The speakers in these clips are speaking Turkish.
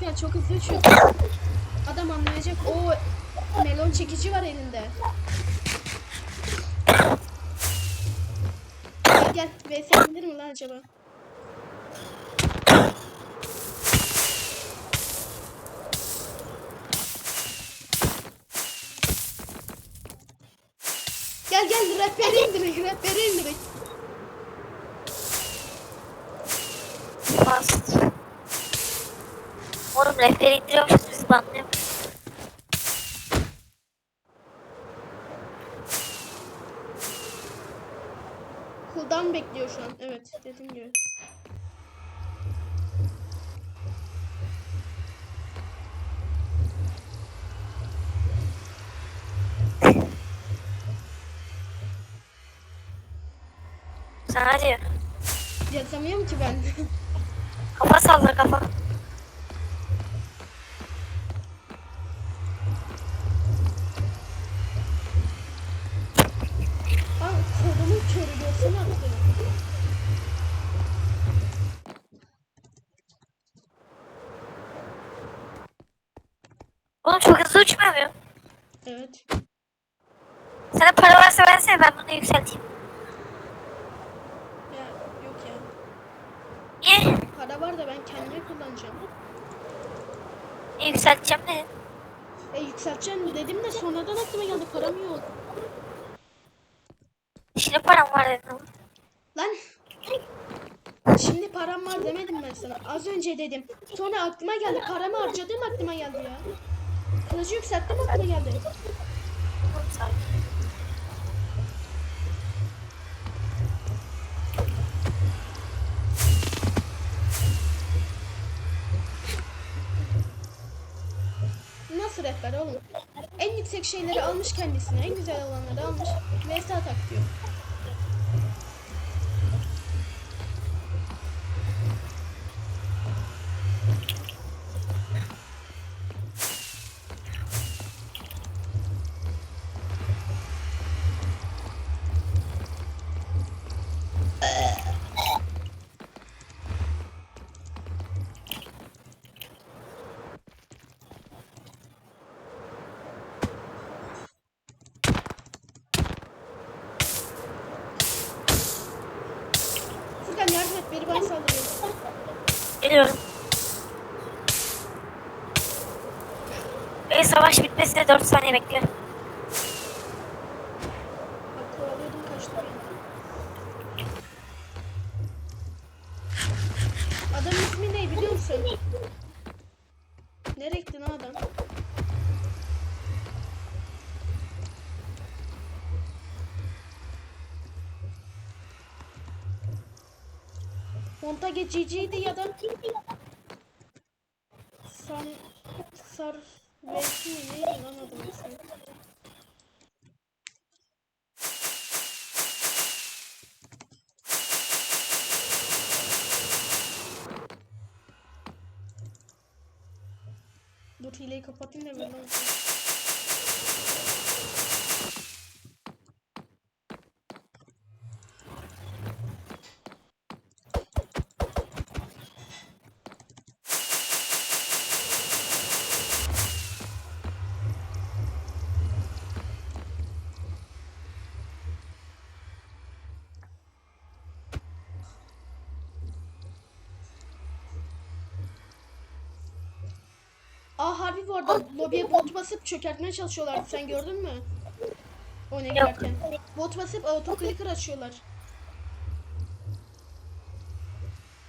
Ya çok hızlı uçuyor. Adam anlayacak. O melon çekici var elinde. Gel gel. VS indir mi lan acaba? Gel gel rehberi indirek rehberi indirek. Bast. Oğlum rehberi indiriyormuşuz bizi banlıyormuş. Cooldown bekliyor şu an. Evet dediğim gibi. Sana diyor. Yazamıyorum ki ben. Kafa salla kafa. Oğlum çok hızlı uçmuyor muyum? Evet. Sana para varsa versene ben bunu yükselteyim. Ya yok ya. Niye? Para var da ben kendime kullanacağım. Niye yükselteceğim ne? E yükselteceğim dedim de sonradan aklıma geldi param yok. Şimdi param var dedim. Lan. Şimdi param var demedim ben sana. Az önce dedim. Sonra aklıma geldi. Paramı harcadığım aklıma geldi ya. Kılıcı yükselttim aklıma geldi. Sakin. Rehber oğlum? En yüksek şeyleri almış kendisine. En güzel olanları almış. VS atak diyor. Bana saldırıyor. Geliyorum. Ve savaş bitmesine 4 saniye bekle. Bak kovalıyordum kaçtı bir anda. Adam ismi ne biliyor musun? Nereye gitti lan adam? Montage GG'ydi ya da San Sar Veki mi neydi lan adamın ismi? Dur hileyi kapatayım da böyle Aa harbi bu arada lobiye bot basıp çökertmeye çalışıyorlardı. Sen gördün mü? Oyuna girerken. Bot basıp autoclicker açıyorlar.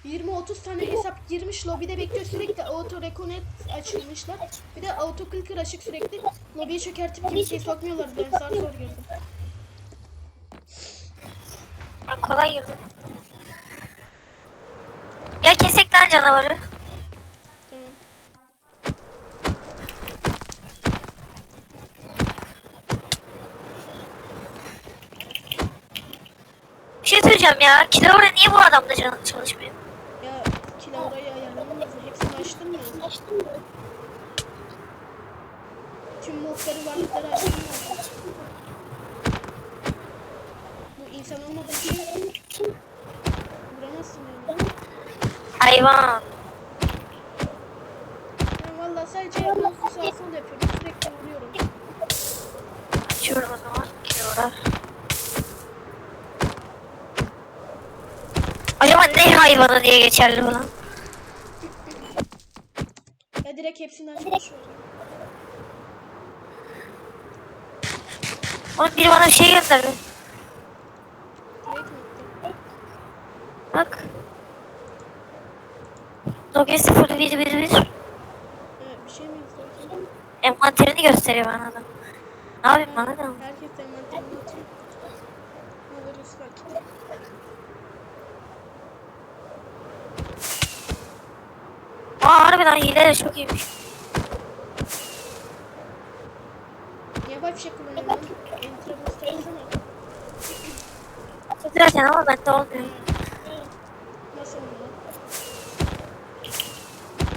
20-30 tane hesap girmiş lobide bekliyor sürekli auto reconnect açılmışlar. Bir de auto clicker açık sürekli. Lobiye çökertip kimseyi sokmuyorlar. Ben zar zor. Ben kolay girdim. Ya kesek lan canavarı. Tamam. Şey söyleyeceğim ya. Kilavra niye bu adamda canı çalışmıyor? Ya Kilaura'yı ayarlamam lazım. Hepsini açtın mı? Açtım mı? Tüm modları varlıkları açtım mı? Bu insan olmadığı için vuramazsın yani. Hayvan. sadece mouse'u sağa sola yapıyorum. Sürekli vuruyorum. Açıyorum o zaman. Kilolar. Ne hayvanı diye geçerli falan. Ya direkt hepsinden çalışıyorum. Oğlum biri bana bir şey gönderdi. Bak. Nokia 0111 Evet, bir şey mi yazıyor? envanterini gösteriyor bana adam. Ne yapayım bana ne? Herkes envanterini harbiden hile de çok iyiymiş. Niye böyle bir şey kullanıyorum lan? Enter'a bastırsana. Zaten ama bende olmuyor. Nasıl oluyor?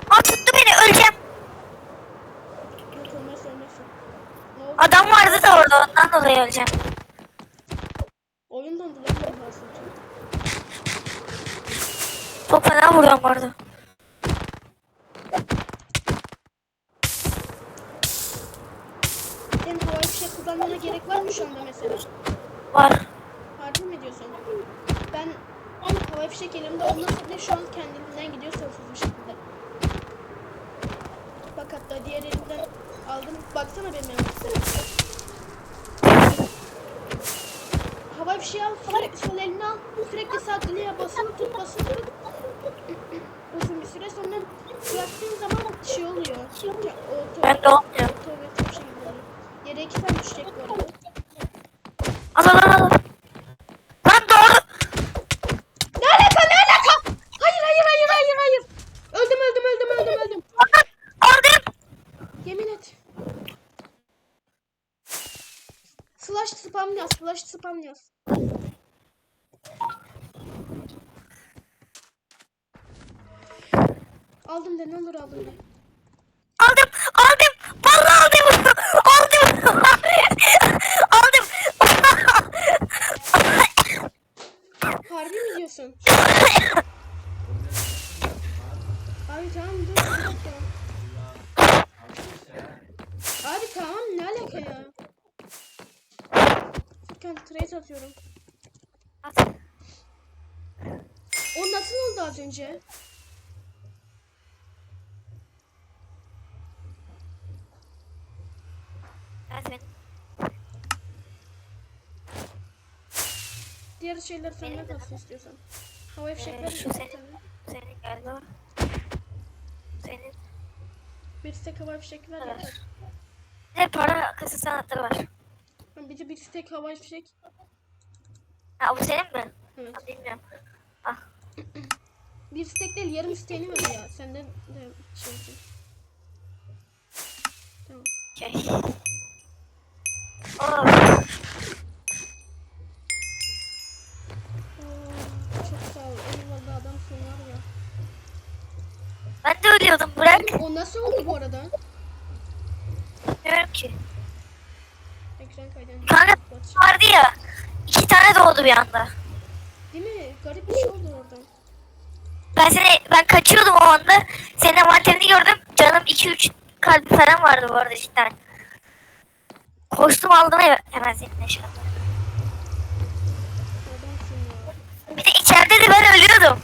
Aa tuttu beni öleceğim. Yok olmaz ölmezsin. Ne oldu? Adam vardı da orada ondan dolayı öleceğim. Oyun dondu lan ben bahsedeceğim. Çok fena vuruyorum bu gerek var mı şu anda mesela? Var. Harbi mi diyorsun? Ben havai fişek elimde olmasa bile şu an kendiliğinden gidiyor sonsuz bir şekilde. Bak hatta diğer elimden aldım. Baksana benim yanımda. Havai fişeği al, sürekli sol elini al. Sürekli sağ kliğe basılı tut, basılı tut. Uzun bir süre sonra bıraktığın zaman şey oluyor. O, Bende olmuyor. Tuvalet bir şey oluyor. Yere iki tane düşecek bu arada. Al al al al. Lan doğru. Ne alaka ne alaka? Hayır hayır hayır hayır hayır. Öldüm öldüm öldüm öldüm öldüm. Aldım. Yemin et. Slash spam yaz slash spam yaz. Aldım de ne olur aldım de. Aldım. Aldım. Vallahi aldım. Aldım. aldım. Harbi mi diyorsun? Abi tamam dur bir dakika. Abi tamam ne alaka ya? Furkan trace atıyorum. O nasıl oldu az önce? Diğer şeyler senden kalsın istiyorsan. Hava fişekleri Ee, şu senin. Senin galiba. Senin. Bir stek hava fişek ver yeter. Ne para kasası anahtarı var. Bir de bir stek hava fişek. Ha bu senin mi? Evet. Ha, Bilmiyorum. Ah. Bir stek değil yarım steğini ver ya. Senden de şey. Tamam. Var ya. ben de ölüyordum bırak. O nasıl oldu bu arada? Bilmiyorum ki. Ekran kaydını. Kanka vardı ya. iki tane doğdu bir anda. Değil mi? Garip bir şey oldu orada. Ben seni ben kaçıyordum o anda. Senin envanterini gördüm. Canım 2-3 kalbi falan vardı bu arada cidden. Koştum aldım he- hemen senin eşyalarını. Bir de içeride de ben ölüyordum.